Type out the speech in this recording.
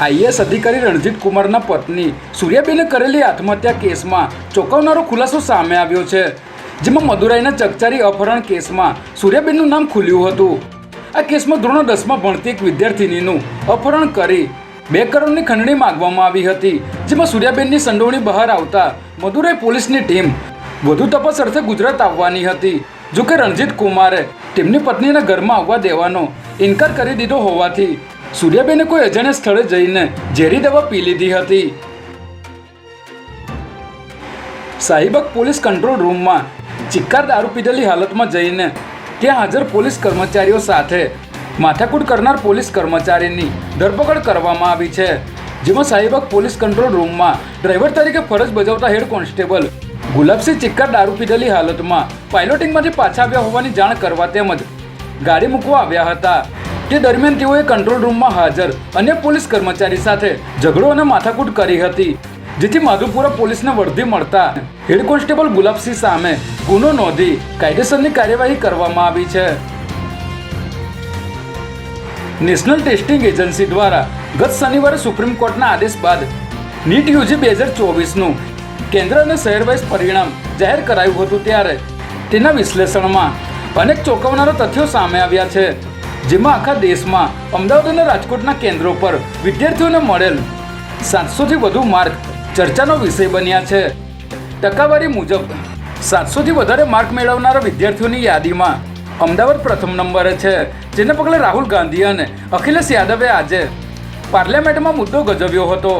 IAS અધિકારી રણજીત કુમારના પત્ની સૂર્યાબેને કરેલી આત્મહત્યા કેસમાં ચોંકાવનારો ખુલાસો સામે આવ્યો છે, જેમાં મદુરાઈના ચકચારી અપહરણ કેસમાં સૂર્યાબેનનું નામ ખુલ્યું હતું. આ કેસમાં ધોરણ દસમાં ભણતી એક વિદ્યાર્થિનીનું અપહરણ કરી બે કરોડની ખંડણી માગવામાં આવી હતી, જેમાં સૂર્યાબેનની સંડોવણી બહાર આવતા મદુરાઈ પોલીસની ટીમ વધુ તપાસ અર્થે ગુજરાત આવવાની હતી, જોકે રણજીત કુમારે તેમની પત્નીના ઘરમાં આવવા દેવાનો ઇનકાર કરી દીધો હોવાથી સૂર્યાબેને કોઈ અજાણ્યા સ્થળે જઈને ઝેરી દવા પી લીધી હતી. શાહીબાગ પોલીસ કંટ્રોલ રૂમમાં ચિક્કાર દારૂ પીધેલી હાલતમાં જઈને ત્યાં હાજર પોલીસ કર્મચારીઓ સાથે માથાકૂટ કરનાર પોલીસ કર્મચારીની ધરપકડ કરવામાં આવી છે, જેમાં શાહીબાગ પોલીસ કંટ્રોલ રૂમમાં ડ્રાઈવર તરીકે ફરજ બજાવતા હેડ કોન્સ્ટેબલ ગુલાબસિંહ ચિક્કાર દારૂ પીધેલી હાલતમાં પાયલોટિંગમાંથી પાછા આવ્યા હોવાની જાણ કરવા તેમજ ગાડી મૂકવા આવ્યા હતા. તે દરમિયાન તેઓએ કંટ્રોલ રૂમમાં હાજર અન્ય પોલીસ કર્મચારી સાથે ઝઘડો અને માથાકૂટ કરી હતી, જેથી માધુપુરા પોલીસને વર્ધી મળતા હેડ કોન્સ્ટેબલ ગુલાબસિંહ સામે ગુનો નોંધી કાયદેસરની કાર્યવાહી કરવામાં આવી છે. નેશનલ ટેસ્ટિંગ એજન્સી દ્વારા ગત શનિવારે સુપ્રીમ કોર્ટના આદેશ બાદ નીટ યુજી બે હજાર ચોવીસનું કેન્દ્ર અને શહેરવાઇઝ પરિણામ જાહેર કરાયું હતું ત્યારે તેના વિશ્લેષણમાં અનેક ચોંકાવનારા તથ્યો સામે આવ્યા છે. જેમાં આખા દેશમાં અમદાવાદ અને રાજકોટના કેન્દ્રો પર વિદ્યાર્થીઓને મળેલ સાતસોથી વધુ માર્ક ચર્ચાનો વિષય બન્યા છે. ટકાવારી મુજબ સાતસોથી વધારે માર્ક મેળવનારા વિદ્યાર્થીઓની યાદીમાં અમદાવાદ પ્રથમ નંબરે છે. જેને પગલે રાહુલ ગાંધી અને અખિલેશ યાદવે આજે પાર્લામેન્ટમાં મુદ્દો ગજવ્યો હતો.